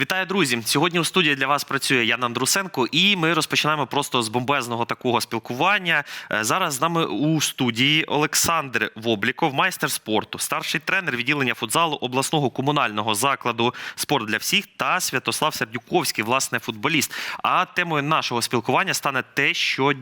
Вітаю, друзі! Сьогодні у студії для вас працює Яна Андрусенко, і ми розпочинаємо просто з бомбезного такого спілкування. Е, Зараз з нами у студії Олександр Вобліков, майстер спорту, старший тренер відділення футзалу обласного комунального закладу Спорт для всіх та Святослав Сердюковський, власне, футболіст. А темою нашого спілкування стане те, що е,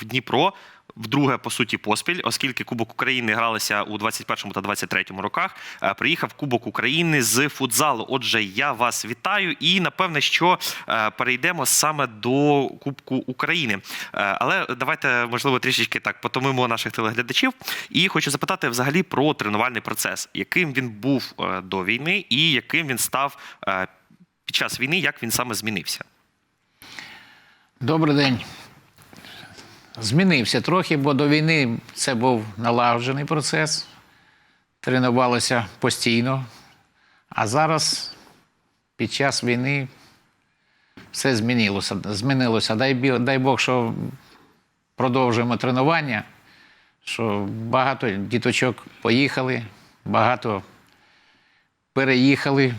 в Дніпро. Вдруге, по суті, поспіль, оскільки Кубок України гралися у 21 та 23 роках. е, Приїхав Кубок України з футзалу. Отже, я вас вітаю, і напевне, що е, перейдемо саме до Кубку України. Е, Але давайте, можливо, трішечки так потомимо наших телеглядачів. І хочу запитати взагалі про тренувальний процес, яким він був до війни, і яким він став під час війни, як він саме змінився. Добрий день. Змінився трохи, бо до війни це був налагоджений процес. Тренувалося постійно. А зараз, під час війни, все змінилося. змінилося. Дай, дай Бог, що продовжуємо тренування, що багато діточок поїхали, багато переїхали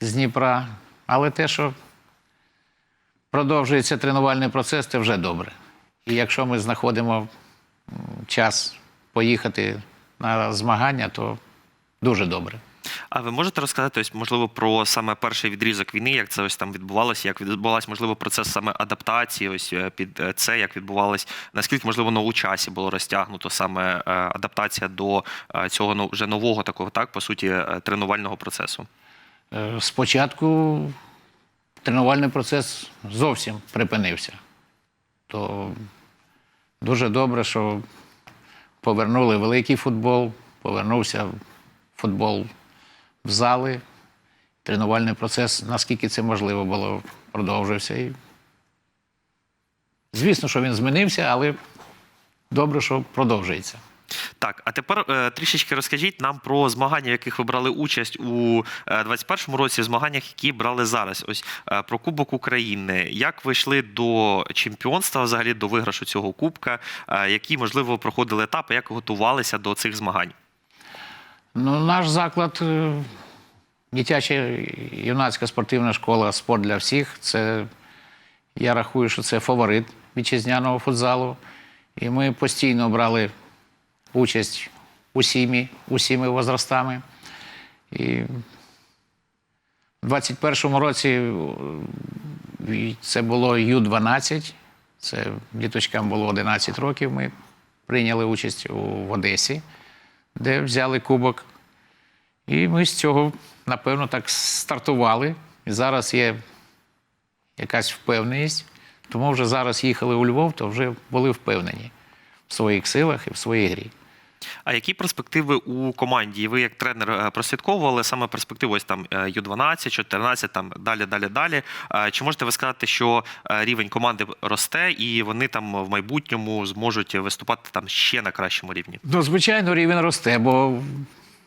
з Дніпра. Але те, що продовжується тренувальний процес, це вже добре. І якщо ми знаходимо час поїхати на змагання, то дуже добре. А ви можете розказати, ось, можливо, про саме перший відрізок війни, як це ось там відбувалося, як відбувався, можливо, процес саме адаптації, ось е, під е, це, як відбувалось, наскільки можливо на у часі було розтягнуто саме е, адаптація до цього ну, вже нового такого, так по суті, тренувального процесу? Спочатку тренувальний процес зовсім припинився. То дуже добре, що повернули великий футбол, повернувся футбол в зали. Тренувальний процес, наскільки це можливо було, продовжився. І... Звісно, що він змінився, але добре, що продовжується. Так, а тепер е, трішечки розкажіть нам про змагання, в яких ви брали участь у е, 21-му році, змаганнях, які брали зараз. Ось е, про Кубок України. Як ви йшли до чемпіонства, взагалі до виграшу цього кубка? Е, які можливо проходили етапи, як готувалися до цих змагань? Ну, наш заклад, е, дитяча юнацька спортивна школа Спорт для всіх. Це я рахую, що це фаворит вітчизняного футзалу. І ми постійно брали участь усіми, усіми возрастами. І в 21-му році е, це було Ю-12. Це діточкам було 11 років. Ми прийняли участь у, в Одесі де взяли кубок. І ми з цього, напевно, так стартували. І зараз є якась впевненість. Тому вже зараз їхали у Львов, то вже були впевнені в своїх силах і в своїй грі. А які перспективи у команді? І Ви як тренер е, прослідковували саме перспективу ось там е, Ю-12, 14, там далі, далі, далі. Е, Чи можете ви сказати, що рівень команди росте і вони там в майбутньому зможуть виступати там ще на кращому рівні? Ну, звичайно, рівень росте, бо в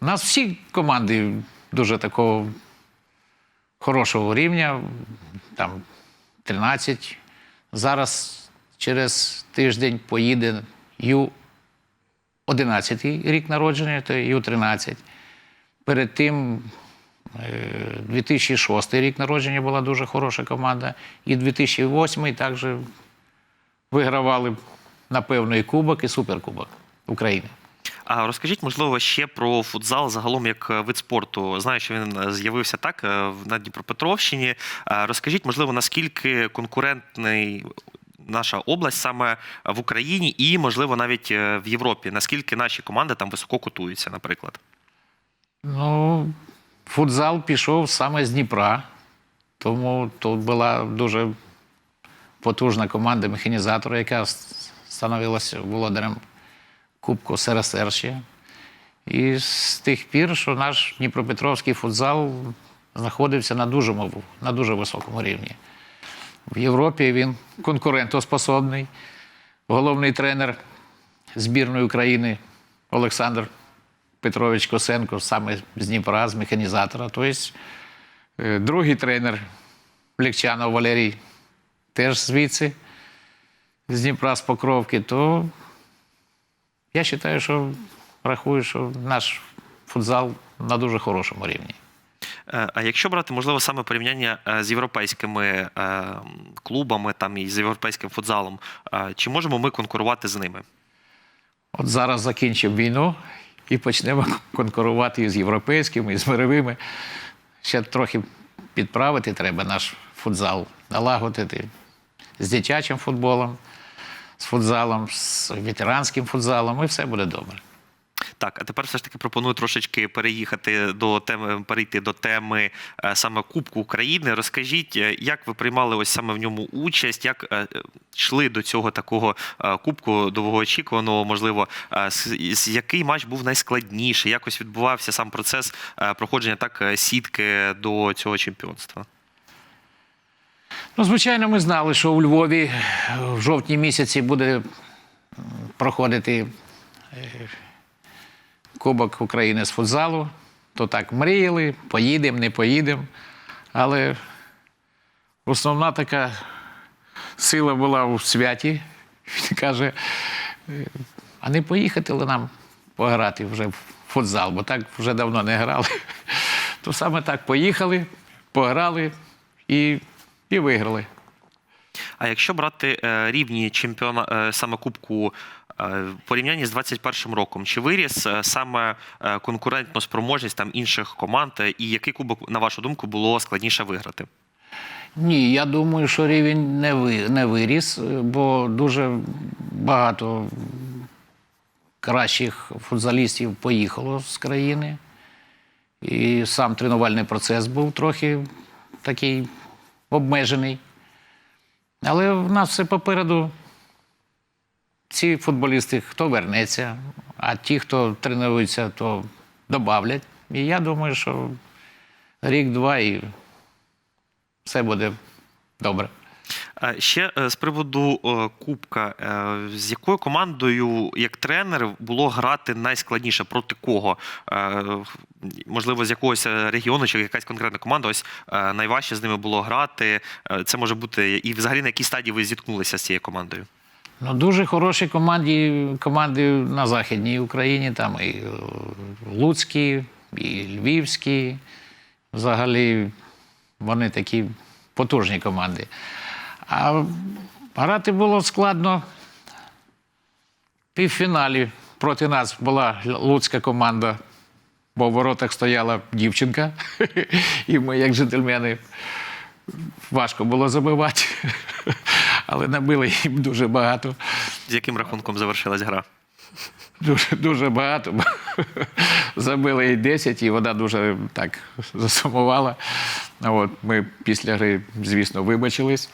нас всі команди дуже такого хорошого рівня, там 13. Зараз через тиждень поїде Ю 11 рік народження, то Ю 13. Перед тим е, 2006 рік народження була дуже хороша команда. І 2008 також вигравали, напевно, і Кубок, і Суперкубок України. А розкажіть, можливо, ще про футзал загалом як е, вид спорту. Знаю, що він е, з'явився так е, на Дніпропетровщині. Е, Розкажіть, можливо, наскільки конкурентний наша область саме в Україні і, можливо, навіть е, в Європі. Наскільки наші команди там високо котуються, наприклад? Ну, футзал пішов саме з Дніпра, тому тут була дуже потужна команда механізатора, яка становилася володарем Кубку СРСР ще. І з тих пір, що наш Дніпропетровський футзал знаходився на дуже, на дуже високому рівні. В Європі він конкурентоспособний. Головний тренер збірної України Олександр Петрович Косенко саме з Дніпра, з механізатора. Тобто, е, другий тренер Лікчанов Валерій теж звідси, з Дніпра, з Покровки. То я вважаю, що рахую, що наш футзал на дуже хорошому рівні. Е, А якщо брати, можливо, саме порівняння е, з європейськими е, клубами там і з європейським футзалом, чи можемо ми конкурувати з ними? От зараз закінчимо війну і почнемо конкурувати із європейськими, і з мировими. Ще трохи підправити треба наш футзал, налагодити з дитячим футболом, з футзалом, з ветеранським футзалом, і все буде добре. Так, а тепер все ж таки пропоную трошечки переїхати до теми, перейти до теми е, саме Кубку України. Розкажіть, е, як ви приймали ось саме в ньому участь, як е, йшли до цього такого кубку довгоочікуваного, можливо, який матч був найскладніший? Якось відбувався сам процес проходження так сітки до цього чемпіонства? Ну, звичайно, ми знали, що у Львові в жовтні місяці буде проходити Кубок України з футзалу. То так мріяли, поїдемо, не поїдемо. Але основна така сила була у святі. Він каже, е, а не поїхати ли нам пограти вже в футзал, бо так вже давно не грали. То саме так поїхали, пограли і, і виграли. А якщо брати е, рівні чемпіона е, саме Кубку в порівнянні з 21 роком, чи виріс е, саме е, конкурентну спроможність там інших команд, е, і який кубок, на вашу думку, було складніше виграти? Ні, я думаю, що рівень не, ви, не виріс, е, бо дуже багато кращих футзалістів поїхало з країни. І сам тренувальний процес був трохи такий обмежений. Але в нас все попереду. Ці футболісти, хто вернеться, а ті, хто тренуються, то добавлять. І я думаю, що рік-два і все буде добре. Ще е, з приводу е, Кубка, е, з якою командою, як тренер, було грати найскладніше? Проти кого? Можливо, з якогось регіону чи якась конкретна команда, ось найважче з ними було грати. Це може бути і взагалі на якій стадії ви зіткнулися з цією командою? Ну, дуже хороші команди, команди на Західній Україні, там і е, Луцькі, і Львівські. Взагалі вони такі потужні команди. А грати було складно. В півфіналі проти нас була луцька команда, бо в воротах стояла дівчинка, і ми, як джентльмени, важко було забивати, але набили їм дуже багато. З яким рахунком завершилась гра? Дуже, дуже багато. Забили їй 10, і вона дуже так засумувала. От, ми після гри, звісно, вибачились.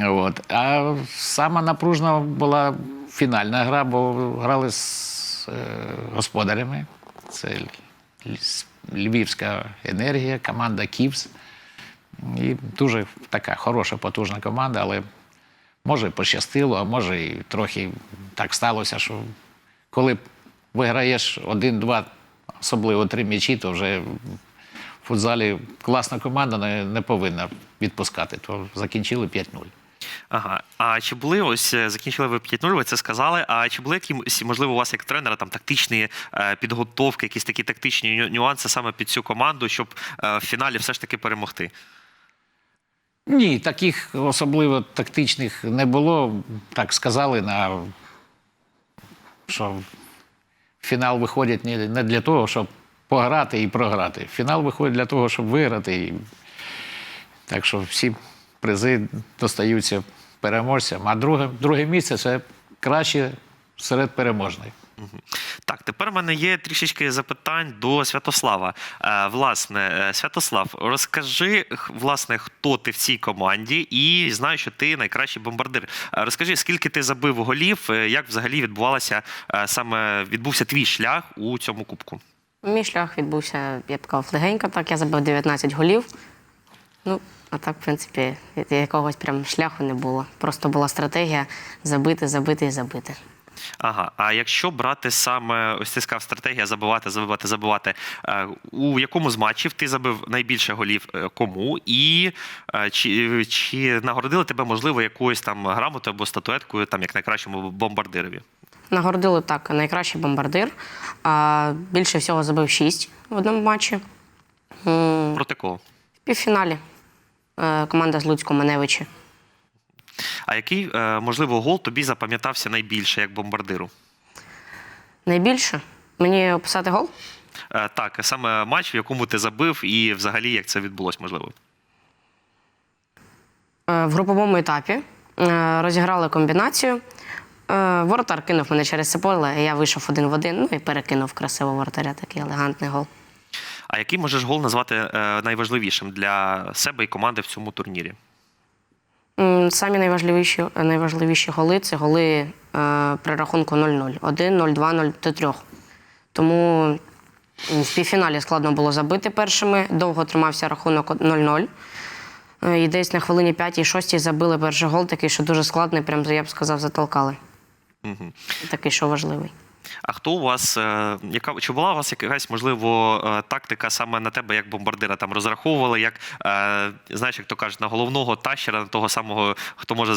От. А сама напружна була фінальна гра, бо грали з е, господарями. Це Львівська енергія, команда Ківс. І дуже така хороша, потужна команда, але може пощастило, а може і трохи так сталося, що коли виграєш один-два, особливо три м'ячі, то вже в футзалі класна команда не, не повинна відпускати. То закінчили 5-0. Ага. А чи були ось е, закінчили ви 5-0, ви це сказали? А чи були якісь, можливо, у вас як тренера там тактичні е, підготовки, якісь такі тактичні нюанси саме під цю команду, щоб е, в фіналі все ж таки перемогти? Ні, таких особливо тактичних не було. Так сказали, на, що фінал виходять не, для того, щоб пограти і програти. Фінал виходить для того, щоб виграти. Так що всі призи достаються переможцям. А друге, друге місце це краще серед переможних. Так, тепер в мене є трішечки запитань до Святослава. Е, власне, е, Святослав, розкажи, власне, хто ти в цій команді, і знаю, що ти найкращий бомбардир. Е, Розкажи, скільки ти забив голів, як взагалі відбувалося саме відбувся твій шлях у цьому кубку? Мій шлях відбувся, я б казав, легенько, так. Я забив 19 голів. Ну, а так, в принципі, якогось прям шляху не було. Просто була стратегія забити, забити і забити. Ага, а якщо брати саме ось ти сказав стратегія забивати, забивати, забивати, е, у якому з матчів ти забив найбільше голів е, кому? І е, чи, чи нагородили тебе, можливо, якоюсь там грамотою або статуеткою, там як найкращому бомбардирові? Нагородили так, найкращий бомбардир. А, більше всього забив 6 в одному матчі. Проти кого? В півфіналі команда з Луцьку Маневичі. А який, е, можливо, гол тобі запам'ятався найбільше як бомбардиру? Найбільше мені описати гол? Е, Так, саме матч, в якому ти забив, і взагалі як це відбулось, можливо. Е, В груповому етапі розіграли комбінацію. Воротар кинув мене через це поле, я вийшов один в один, ну і перекинув красиво воротаря, такий елегантний гол. А який можеш гол назвати найважливішим для себе і команди в цьому турнірі? Самі найважливіші, найважливіші голи це голи е, при рахунку 0-0. 1, 0, 2, 0 до 3. Тому в півфіналі складно було забити першими. Довго тримався рахунок 0-0. Е, І десь на хвилині 5-6 забили перший гол, такий, що дуже складний, прям я б сказав, затолкали. Угу. Такий, що важливий. А хто у вас, е, яка чи була у вас якась можливо е, тактика саме на тебе як бомбардира? Там розраховували, як е, знаєш, як то кажуть, на головного тащера, на того самого, хто може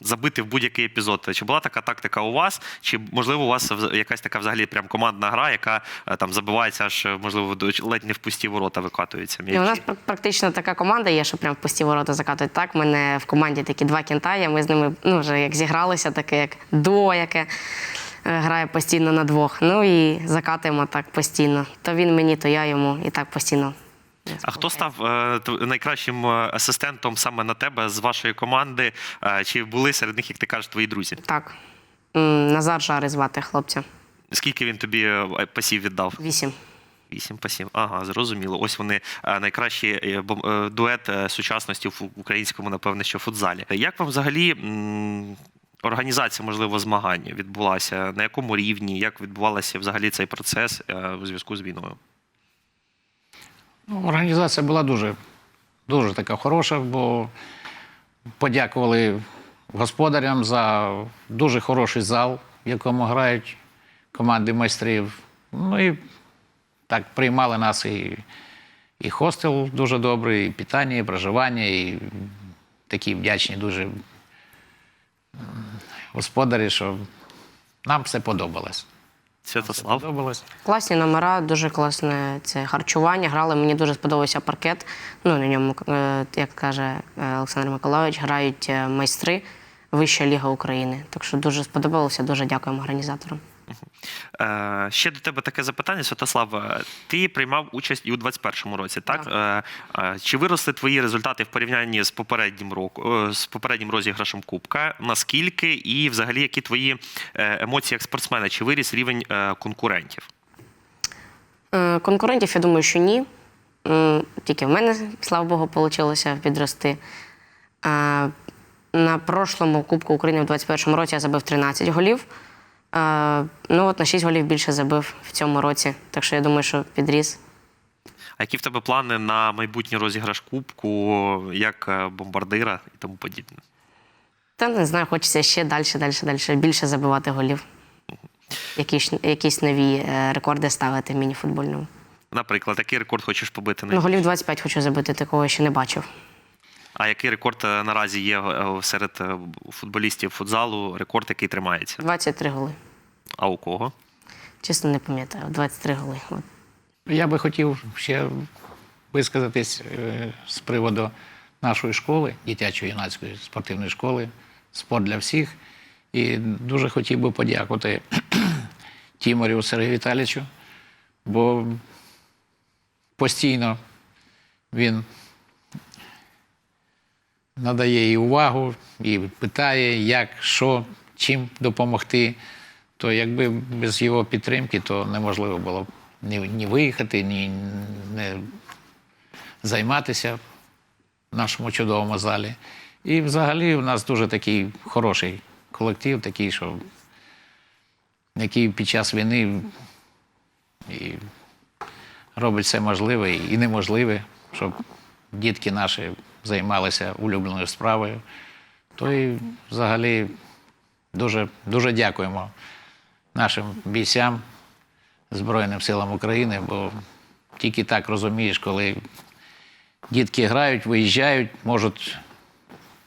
забити в будь-який епізод. Чи була така тактика у вас? Чи можливо у вас якась така взагалі прям командна гра, яка там забивається аж можливо до- ледь не в пусті ворота викатується? І у нас практично така команда є, що прям в пусті ворота закатують. Так, мене в команді такі два кінта. Ми з ними ну, вже як зігралися, таке як дуо, яке грає постійно на двох. Ну і закатуємо так постійно. То він мені, то я йому, і так постійно. А хто став е, найкращим е, асистентом саме на тебе з вашої команди? Е, Чи були серед них, як ти кажеш, твої друзі? Так. Назар Жари звати хлопця. Скільки він тобі е, пасів віддав? Вісім. Вісім пасів. Ага, зрозуміло. Ось вони е, найкращий е, е, дует е, сучасності в українському, напевне, що футзалі. Як вам взагалі організація, можливо, змагань відбулася? На якому рівні? Як відбувалося взагалі цей процес е, у зв'язку з війною? Ну, організація була дуже, дуже така хороша, бо подякували господарям за дуже хороший зал, в якому грають команди майстрів. Ну і так приймали нас і, і хостел дуже добрий, і питання, і проживання, і такі вдячні дуже господарі, що нам все подобалось. Святослав? Подобалось. Класні номера, дуже класне це харчування. Грали. Мені дуже сподобався паркет. Ну, на ньому, е, як каже е, Олександр Миколайович, грають е, майстри Вища Ліга України. Так що дуже сподобалося, дуже дякуємо організаторам. Е, ще до тебе таке запитання, Святослав. Ти приймав участь і у 21-му році, так? Е, е, чи виросли твої результати в порівнянні з попереднім року, з попереднім розіграшем Кубка? Наскільки і взагалі які твої емоції як спортсмена? Чи виріс рівень конкурентів? Е, Конкурентів, я думаю, що ні. Тільки в мене, слава Богу, вийшло підрости. На прошлому Кубку України в 21-му році я забив 13 голів. Ну, от на 6 голів більше забив в цьому році. Так що я думаю, що підріс. А які в тебе плани на майбутній розіграш Кубку, як е, бомбардира і тому подібне? Та не знаю, хочеться ще далі, далі, далі, більше забивати голів. Якісь, якісь нові е, рекорди ставити в мініфутбольному. Наприклад, який рекорд хочеш побити? Ну, голів 25 хочу забити, такого ще не бачив. А який рекорд е, наразі є е, серед е, футболістів футзалу? Рекорд, який тримається? 23 голи. А у кого? Чесно, не пам'ятаю. 23 голи. Я би хотів ще висказатись з приводу нашої школи, дитячо-юнацької спортивної школи, спорт для всіх. І дуже хотів би подякувати Тіморю Сергію Віталійовичу, бо постійно він надає і увагу, і питає, як, що, чим допомогти. То якби без його підтримки, то неможливо було б ні, ні виїхати, ні не займатися в нашому чудовому залі. І взагалі у нас дуже такий хороший колектив, такий, що який під час війни і робить все можливе і неможливе, щоб дітки наші займалися улюбленою справою. То і взагалі дуже, дуже дякуємо нашим бійцям, Збройним силам України, бо тільки так розумієш, коли дітки грають, виїжджають, можуть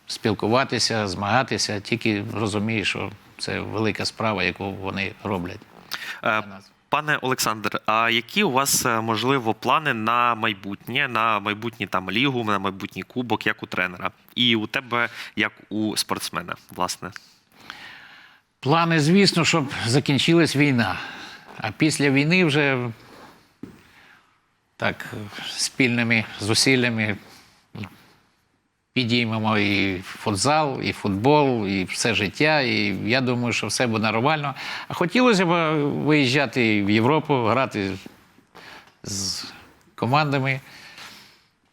спілкуватися, змагатися, тільки розумієш, що це велика справа, яку вони роблять. Для нас. Пане Олександр, а які у вас е, можливо плани на майбутнє, на майбутнє там лігу, на майбутній кубок, як у тренера, і у тебе як у спортсмена, власне? Плани, звісно, щоб закінчилась війна. А після війни вже так спільними зусиллями підіймемо і футзал, і футбол, і все життя. І я думаю, що все буде нормально. А хотілося б виїжджати в Європу, грати з командами.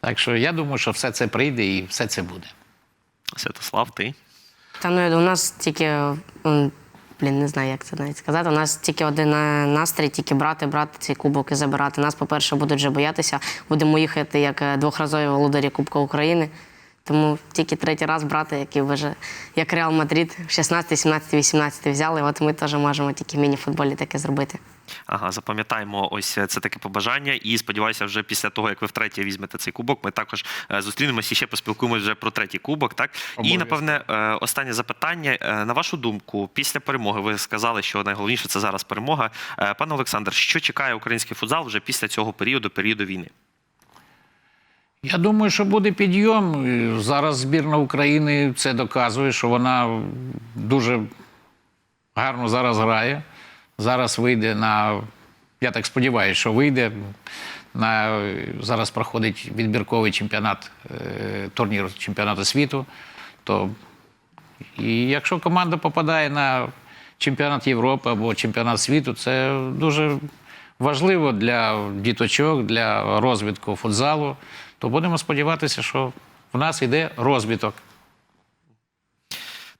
Так що я думаю, що все це прийде і все це буде. Святослав, ти? Та ну у нас тільки. Блін, не знаю, як це навіть сказати. У нас тільки один е, настрій, тільки брати, брати ці кубок і забирати. Нас, по-перше, будуть вже боятися. Будемо їхати як е, двохразові володарі Кубка України. Тому тільки третій раз брати, який вже як Реал Мадрид, 16, 17, 18 взяли. От ми теж можемо тільки в міні-футболі таке зробити. Ага, запам'ятаємо ось це таке побажання. І сподіваюся, вже після того, як ви втретє візьмете цей кубок, ми також е, зустрінемося і ще поспілкуємося вже про третій кубок. Так і напевне, е, останнє запитання. Е, На вашу думку, після перемоги ви сказали, що найголовніше це зараз перемога. Е, Пане Олександр, що чекає український футзал вже після цього періоду, періоду війни? Я думаю, що буде підйом. Зараз збірна України це доказує, що вона дуже гарно зараз грає. Зараз вийде на. Я так сподіваюся, що вийде. На, зараз проходить відбірковий чемпіонат, е, турнір чемпіонату світу. То, і якщо команда попадає на чемпіонат Європи або чемпіонат світу, це дуже важливо для діточок, для розвитку футзалу. То будемо сподіватися, що в нас йде розвиток.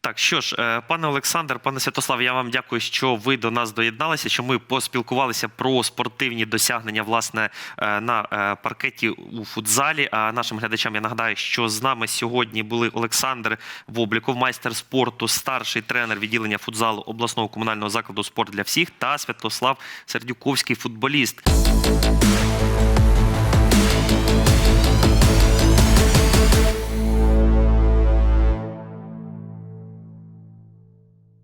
Так, що ж, е, пане Олександр, пане Святослав, я вам дякую, що ви до нас доєдналися, що ми поспілкувалися про спортивні досягнення власне е, на е, паркеті у футзалі. А нашим глядачам я нагадаю, що з нами сьогодні були Олександр Вобліков, майстер спорту, старший тренер відділення футзалу обласного комунального закладу спорт для всіх та Святослав Сердюковський, футболіст.